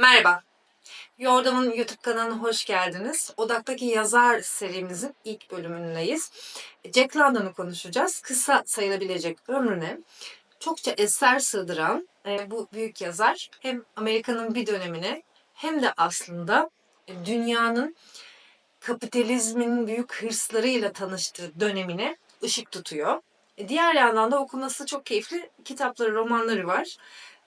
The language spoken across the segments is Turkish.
Merhaba. Yordam'ın YouTube kanalına hoş geldiniz. Odaktaki yazar serimizin ilk bölümündeyiz. Jack London'u konuşacağız. Kısa sayılabilecek ömrüne çokça eser sığdıran e, bu büyük yazar hem Amerika'nın bir dönemine hem de aslında dünyanın kapitalizmin büyük hırslarıyla tanıştığı dönemine ışık tutuyor. E, Diğer yandan da okuması çok keyifli kitapları, romanları var.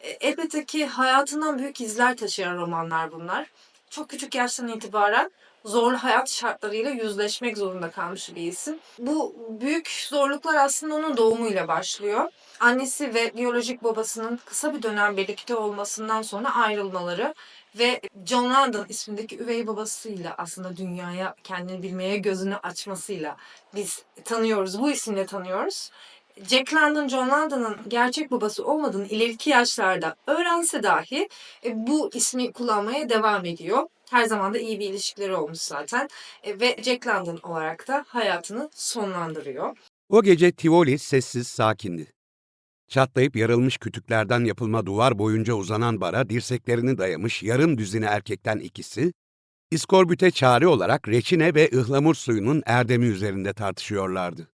E, Elbette ki hayatından büyük izler taşıyan romanlar bunlar. Çok küçük yaştan itibaren zorlu hayat şartlarıyla yüzleşmek zorunda kalmış bir isim. Bu büyük zorluklar aslında onun doğumuyla başlıyor. Annesi ve biyolojik babasının kısa bir dönem birlikte olmasından sonra ayrılmaları ve John London ismindeki üvey babasıyla aslında dünyaya kendini bilmeye gözünü açmasıyla biz tanıyoruz. Bu isimle tanıyoruz. Jack London, John London'ın gerçek babası olmadığını ileriki yaşlarda öğrense dahi e, bu ismi kullanmaya devam ediyor. Her zaman da iyi bir ilişkileri olmuş zaten. E, ve Jack London olarak da hayatını sonlandırıyor. O gece Tivoli sessiz sakindi. Çatlayıp yarılmış kütüklerden yapılma duvar boyunca uzanan bara dirseklerini dayamış yarım düzine erkekten ikisi, iskorbüte çare olarak reçine ve ıhlamur suyunun erdemi üzerinde tartışıyorlardı.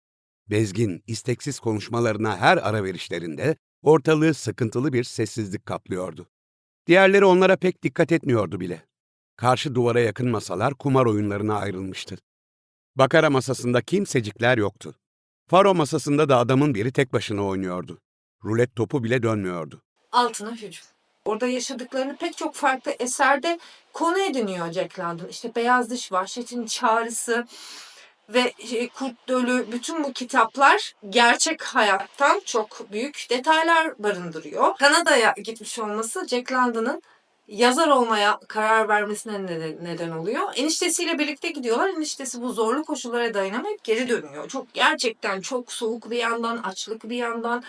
Bezgin, isteksiz konuşmalarına her ara verişlerinde ortalığı sıkıntılı bir sessizlik kaplıyordu. Diğerleri onlara pek dikkat etmiyordu bile. Karşı duvara yakın masalar kumar oyunlarına ayrılmıştı. Bakara masasında kimsecikler yoktu. Faro masasında da adamın biri tek başına oynuyordu. Rulet topu bile dönmüyordu. Altına hücum. Orada yaşadıklarını pek çok farklı eserde konu ediniyor Jack London. İşte Beyaz Diş, Vahşetin Çağrısı ve şey, Kurt Dölü bütün bu kitaplar gerçek hayattan çok büyük detaylar barındırıyor. Kanada'ya gitmiş olması Jack London'ın yazar olmaya karar vermesine neden, oluyor. Eniştesiyle birlikte gidiyorlar. Eniştesi bu zorlu koşullara dayanamayıp geri dönüyor. Çok gerçekten çok soğuk bir yandan, açlık bir yandan.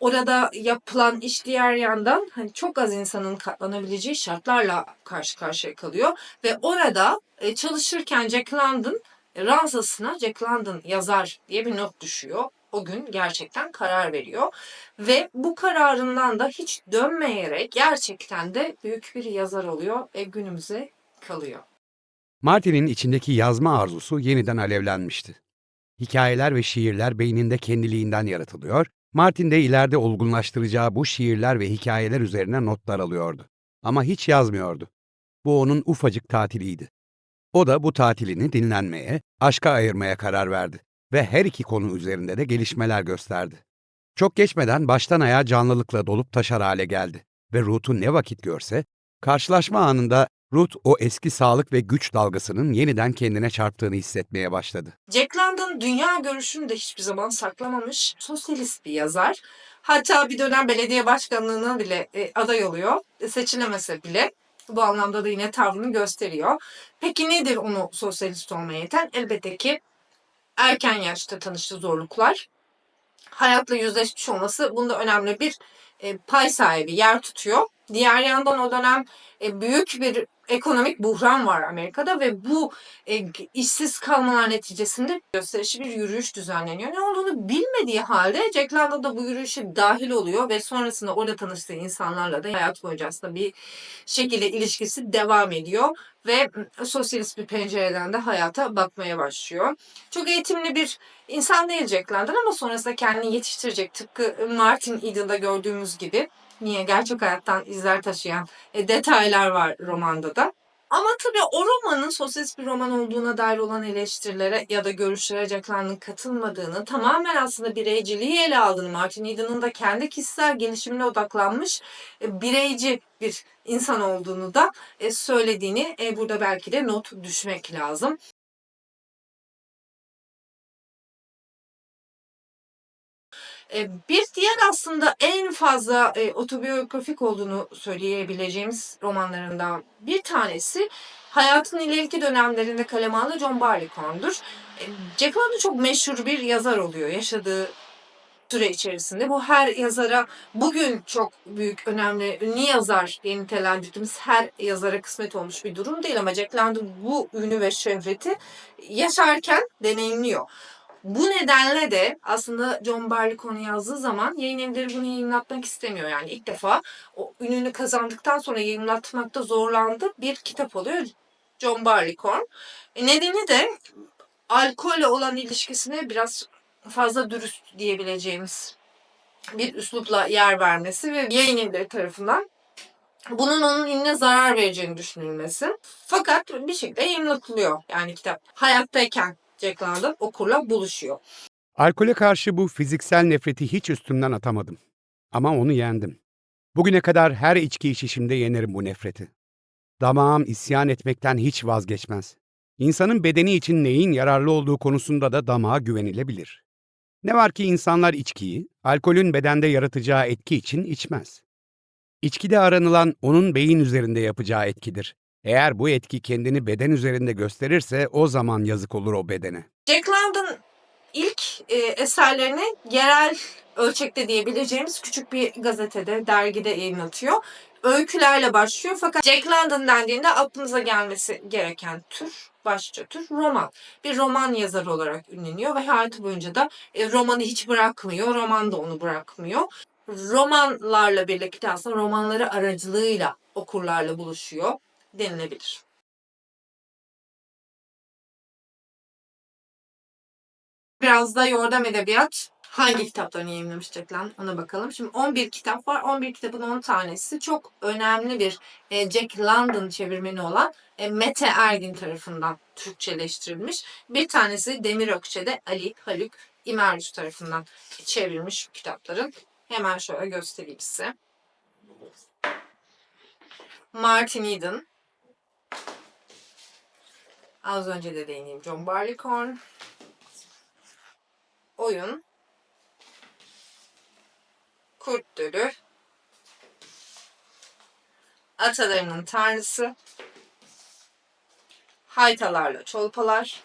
Orada yapılan iş diğer yandan hani çok az insanın katlanabileceği şartlarla karşı karşıya kalıyor. Ve orada e, çalışırken Jack London e, Ransasına Jack London yazar diye bir not düşüyor. O gün gerçekten karar veriyor. Ve bu kararından da hiç dönmeyerek gerçekten de büyük bir yazar oluyor ve günümüze kalıyor. Martin'in içindeki yazma arzusu yeniden alevlenmişti. Hikayeler ve şiirler beyninde kendiliğinden yaratılıyor, Martin de ileride olgunlaştıracağı bu şiirler ve hikayeler üzerine notlar alıyordu. Ama hiç yazmıyordu. Bu onun ufacık tatiliydi. O da bu tatilini dinlenmeye, aşka ayırmaya karar verdi ve her iki konu üzerinde de gelişmeler gösterdi. Çok geçmeden baştan ayağa canlılıkla dolup taşar hale geldi ve Ruth'u ne vakit görse, karşılaşma anında Ruth o eski sağlık ve güç dalgasının yeniden kendine çarptığını hissetmeye başladı. Jack London dünya görüşünü de hiçbir zaman saklamamış. Sosyalist bir yazar. Hatta bir dönem belediye başkanlığına bile e, aday oluyor. E, seçilemese bile. Bu anlamda da yine tavrını gösteriyor. Peki nedir onu sosyalist olmaya iten? Elbette ki erken yaşta tanıştığı zorluklar. Hayatla yüzleşmiş olması bunda önemli bir e, pay sahibi yer tutuyor. Diğer yandan o dönem e, büyük bir ekonomik buhran var Amerika'da ve bu e, işsiz kalmalar neticesinde gösterişli bir yürüyüş düzenleniyor. Ne olduğunu bilmediği halde Jack London da bu yürüyüşe dahil oluyor ve sonrasında orada tanıştığı insanlarla da hayat boyunca aslında bir şekilde ilişkisi devam ediyor ve sosyalist bir pencereden de hayata bakmaya başlıyor. Çok eğitimli bir insan değil Jack London ama sonrasında kendini yetiştirecek tıpkı Martin Eden'da gördüğümüz gibi niye gerçek hayattan izler taşıyan e, detaylar var romanda da. Ama tabii o romanın sosyalist bir roman olduğuna dair olan eleştirilere ya da görüşlere Jack katılmadığını, tamamen aslında bireyciliği ele aldığını, Martin Eden'ın da kendi kişisel gelişimine odaklanmış e, bireyci bir insan olduğunu da e, söylediğini e, burada belki de not düşmek lazım. Bir diğer aslında en fazla otobiyografik olduğunu söyleyebileceğimiz romanlarından bir tanesi hayatın ileriki dönemlerinde kaleme aldığı John Barleycorn'dur. Jack London çok meşhur bir yazar oluyor yaşadığı süre içerisinde. Bu her yazara bugün çok büyük, önemli, ünlü yazar diye nitelendirdiğimiz her yazara kısmet olmuş bir durum değil ama Jack London bu ünü ve şöhreti yaşarken deneyimliyor. Bu nedenle de aslında John Barleycorn yazdığı zaman yayın evleri bunu yayınlatmak istemiyor. Yani ilk defa o ününü kazandıktan sonra yayınlatmakta zorlandığı bir kitap oluyor. John Barleycorn. E, nedeni de alkolle olan ilişkisine biraz fazla dürüst diyebileceğimiz bir üslupla yer vermesi ve yayın evleri tarafından bunun onun inine zarar vereceğini düşünülmesi. Fakat bir şekilde yayınlatılıyor yani kitap. Hayattayken Jack London okurla buluşuyor. Alkole karşı bu fiziksel nefreti hiç üstümden atamadım. Ama onu yendim. Bugüne kadar her içki içişimde yenerim bu nefreti. Damağım isyan etmekten hiç vazgeçmez. İnsanın bedeni için neyin yararlı olduğu konusunda da damağa güvenilebilir. Ne var ki insanlar içkiyi, alkolün bedende yaratacağı etki için içmez. İçkide aranılan onun beyin üzerinde yapacağı etkidir. Eğer bu etki kendini beden üzerinde gösterirse o zaman yazık olur o bedene. Jack London ilk e, eserlerini yerel ölçekte diyebileceğimiz küçük bir gazetede, dergide yayınlatıyor. Öykülerle başlıyor fakat Jack London dendiğinde aklınıza gelmesi gereken tür, başlıca tür roman. Bir roman yazarı olarak ünleniyor ve hayatı boyunca da e, romanı hiç bırakmıyor, roman da onu bırakmıyor. Romanlarla birlikte aslında romanları aracılığıyla okurlarla buluşuyor denilebilir. Biraz da yordam edebiyat hangi kitaplarını yayınlamış Jack London ona bakalım. Şimdi 11 kitap var. 11 kitabın 10 tanesi çok önemli bir e, Jack London çevirmeni olan e, Mete Ergin tarafından Türkçeleştirilmiş. Bir tanesi Demir Ökçe'de Ali Haluk İmerüz tarafından çevrilmiş kitapların. Hemen şöyle göstereyim size. Martin Eden. Az önce de değineyim. John Barleycorn. Oyun. Kurt Dölü. Atalarının Tanrısı. Haytalarla Çolpalar.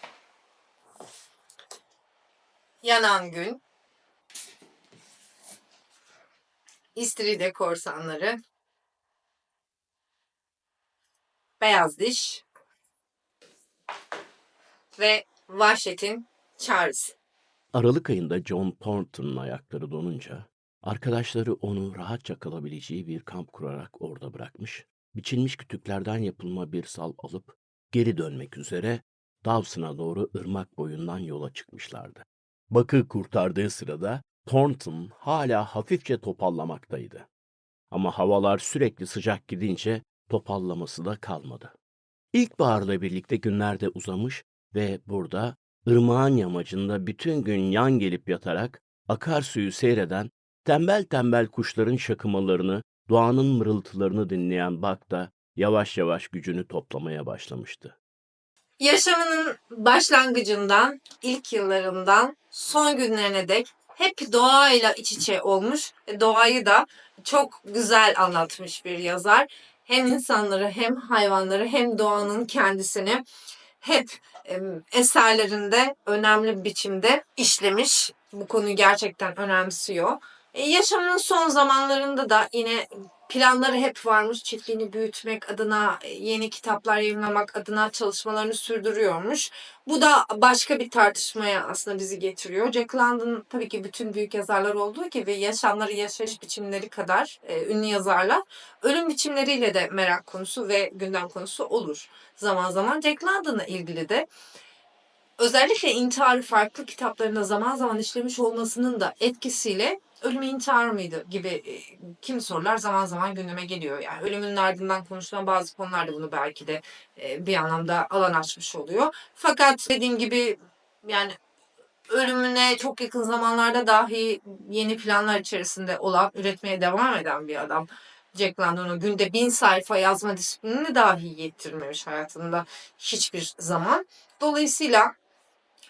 Yanan Gün. İstiridye Korsanları. Beyaz Diş. Ve Vahşet'in Çağrısı. Aralık ayında John Thornton'un ayakları donunca, arkadaşları onu rahatça kalabileceği bir kamp kurarak orada bırakmış, biçilmiş kütüklerden yapılma bir sal alıp geri dönmek üzere Dawson'a doğru ırmak boyundan yola çıkmışlardı. Bakı kurtardığı sırada Thornton hala hafifçe topallamaktaydı. Ama havalar sürekli sıcak gidince topallaması da kalmadı. İlkbaharla birlikte günler de uzamış ve burada ırmağın yamacında bütün gün yan gelip yatarak akarsuyu seyreden, tembel tembel kuşların şakımalarını, doğanın mırıltılarını dinleyen Bak da yavaş yavaş gücünü toplamaya başlamıştı. Yaşamının başlangıcından, ilk yıllarından son günlerine dek hep doğayla iç içe olmuş. ve Doğayı da çok güzel anlatmış bir yazar. Hem insanları hem hayvanları hem doğanın kendisini hep eserlerinde önemli biçimde işlemiş. Bu konuyu gerçekten önemsiyor. E, yaşamının son zamanlarında da yine planları hep varmış. Çiftliğini büyütmek adına, e, yeni kitaplar yayınlamak adına çalışmalarını sürdürüyormuş. Bu da başka bir tartışmaya aslında bizi getiriyor. Jack London tabii ki bütün büyük yazarlar olduğu gibi yaşamları, yaşayış biçimleri kadar e, ünlü yazarlar. Ölüm biçimleriyle de merak konusu ve gündem konusu olur zaman zaman. Jack London'la ilgili de özellikle intiharı farklı kitaplarında zaman zaman işlemiş olmasının da etkisiyle ölüm intihar mıydı gibi e, kimi sorular zaman zaman gündeme geliyor. Yani ölümün ardından konuşulan bazı konular da bunu belki de e, bir anlamda alan açmış oluyor. Fakat dediğim gibi yani ölümüne çok yakın zamanlarda dahi yeni planlar içerisinde olan, üretmeye devam eden bir adam. Jack London'u günde bin sayfa yazma disiplinini dahi yettirmemiş hayatında hiçbir zaman. Dolayısıyla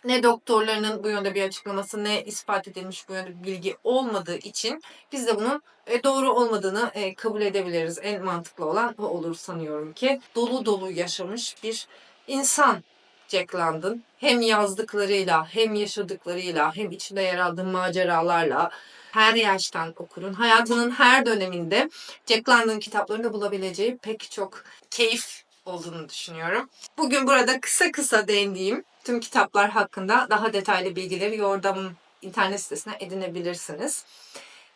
ne doktorlarının bu yönde bir açıklaması ne ispat edilmiş bu yönde bir bilgi olmadığı için biz de bunun e, doğru olmadığını e, kabul edebiliriz. En mantıklı olan o olur sanıyorum ki. Dolu dolu yaşamış bir insan Jack London. Hem yazdıklarıyla hem yaşadıklarıyla hem içinde yer aldığı maceralarla her yaştan okurun. Hayatının her döneminde Jack London kitaplarında bulabileceği pek çok keyif olduğunu düşünüyorum. Bugün burada kısa kısa değindiğim tüm kitaplar hakkında daha detaylı bilgileri Yordam'ın internet sitesine edinebilirsiniz.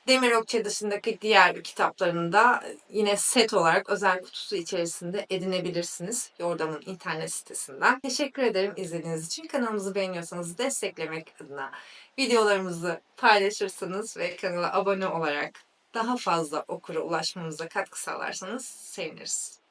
Demir Okçe dışındaki diğer kitaplarını da yine set olarak özel kutusu içerisinde edinebilirsiniz. Yordam'ın internet sitesinden. Teşekkür ederim izlediğiniz için. Kanalımızı beğeniyorsanız desteklemek adına videolarımızı paylaşırsanız ve kanala abone olarak daha fazla okura ulaşmamıza katkı sağlarsanız seviniriz.